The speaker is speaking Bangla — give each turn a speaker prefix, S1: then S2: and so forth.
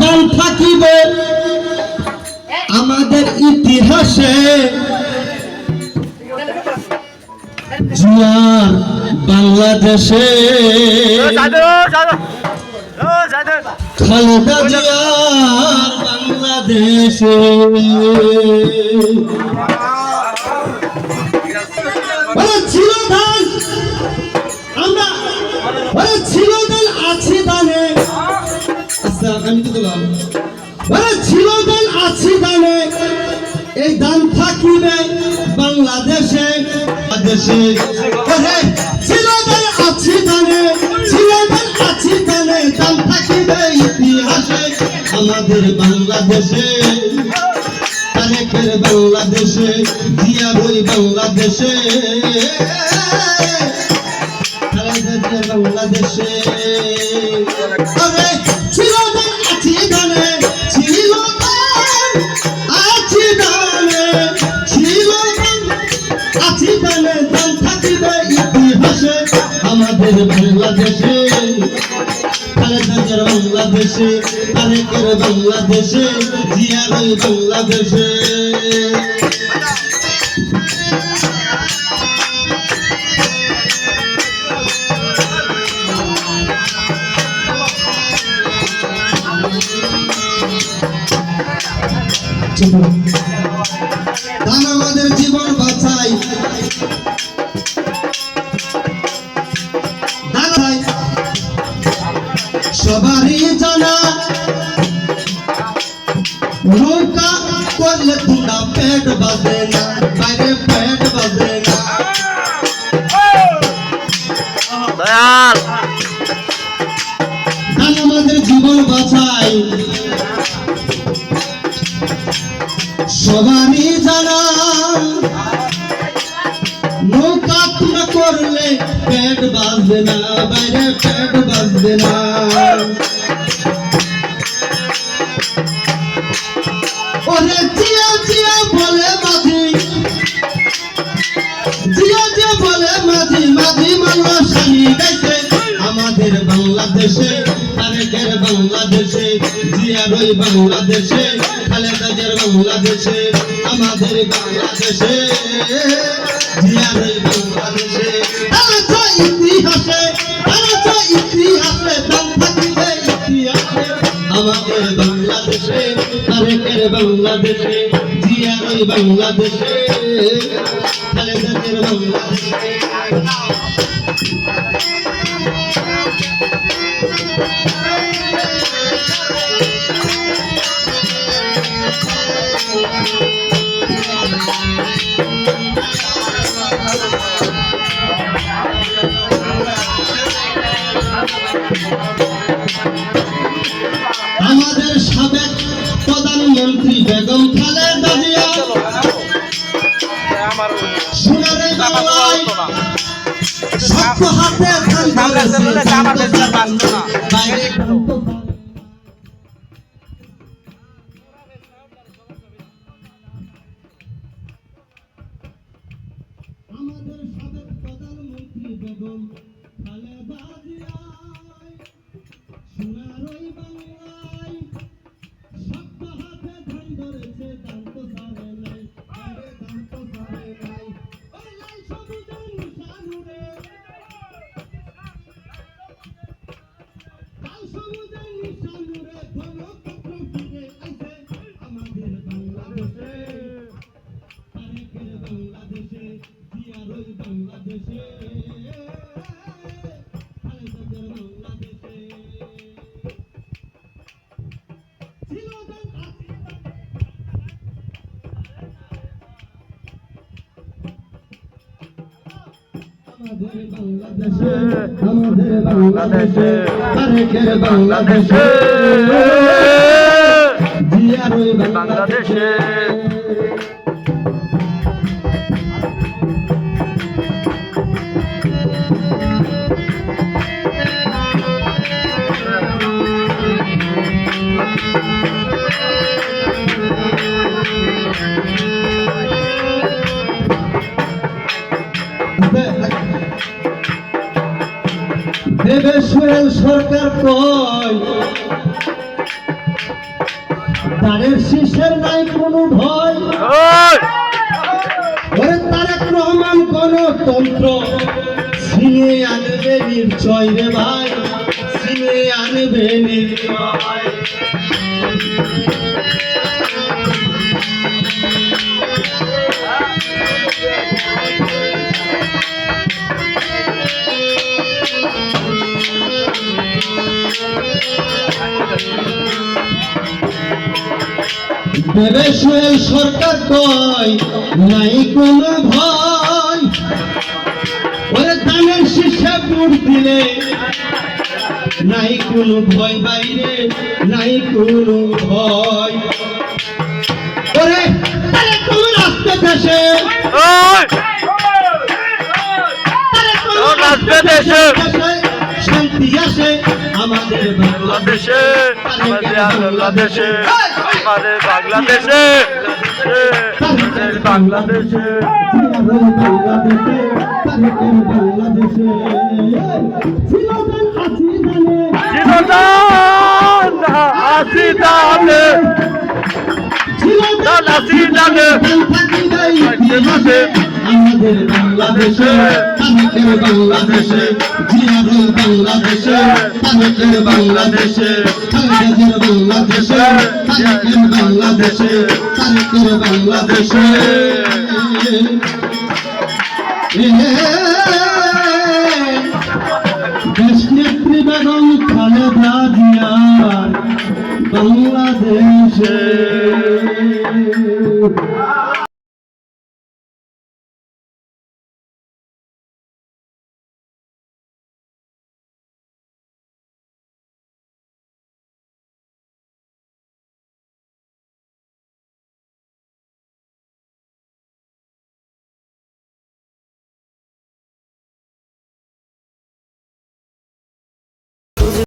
S1: দান থাকিবে। আমাদের ইতিহাসে জুয়ার বাংলাদেশে খালেদা জিয়ার বাংলাদেশে বাংলাদেশে বাংলাদেশে। ছিল আছে দানে ছিল আছে দানে দান থাকিবে ইতিহাসে। আমাদের বাংলাদেশে, তারেকের বাংলাদেশে জিয়ার ওই বাংলাদেশে। বাংলাদেশে আমাদের বাংলাদেশে। খালেদাদের বাংলাদেশে তারেকের বাংলাদেশে জিয়ার বাংলাদেশে। দান বাজে না বাইরে পেট বাজে না
S2: দয়াল
S1: আমাদের জীবন বাঁচাই। সবারই জানা নৌকা তোমরা করলে পেট বাজবে না বাইরে পেট বাংলাদেশে, তারেকের বাংলাদেশে জিয়ার ওই বাংলাদেশে খালেদাজের বাংলাদেশে, আমাদের বাংলাদেশে জিয়ার ওই বাংলাদেশে। তারা তো ইতিহাসে, তারা তো ইতিহাসে দাম থাকিবে ইতিহাসে আমাদের বাংলাদেশে, তারেকের বাংলাদেশে জিয়ার ওই বাংলাদেশে খালেদাজের বাংলাদেশে। আমাদের সাবেক প্রধানমন্ত্রী বেগম খালেদা জিয়া। সোনারে বাংলায় শক্ত হাতে ধান ধরেছে, বাইরে আমাদের সাবেক প্রধানমন্ত্রী বেগম আমাদের বাংলাদেশে। আমাদের বাংলাদেশে। তারেকের বাংলাদেশে। জিয়ার বাংলাদেশে। দেবেশ্বর সরকার কয় তারের শীষের নাই কোনো ভয়। তারেক রহমান গণতন্ত্র ছিনে আনবে নিশ্চয় রে ভাই ছিনে আনবে নিশ্চয় দেবে সোহেল সরকার কয় নাই কোনো ভয়। ওরে ধানের শীর্ষে ভোট দিলে নাই কোনো ভয় বাইরে নাই কোনো ভয়। ওরে তারে তোমার আসতে দেশে শান্তি আসে আমাদের বাংলাদেশে।
S2: আমাদের বাংলাদেশে? আমাদের বাংলাদেশে। বাংলাদেশে।
S1: বাংলাদেশে। বাংলাদেশে ছিল দান। হাসি দানে।
S2: আমাদের বাংলাদেশে
S1: আমাদের বাংলাদেশে, জিয়ারুল বাংলাদেশে আমাদের বাংলাদেশে আমাদের বাংলাদেশে আমাদের বাংলাদেশে আমাদের বাংলাদেশে। দেশ নেত্রী বেগম খালেদা জিয়ার বাংলাদেশে।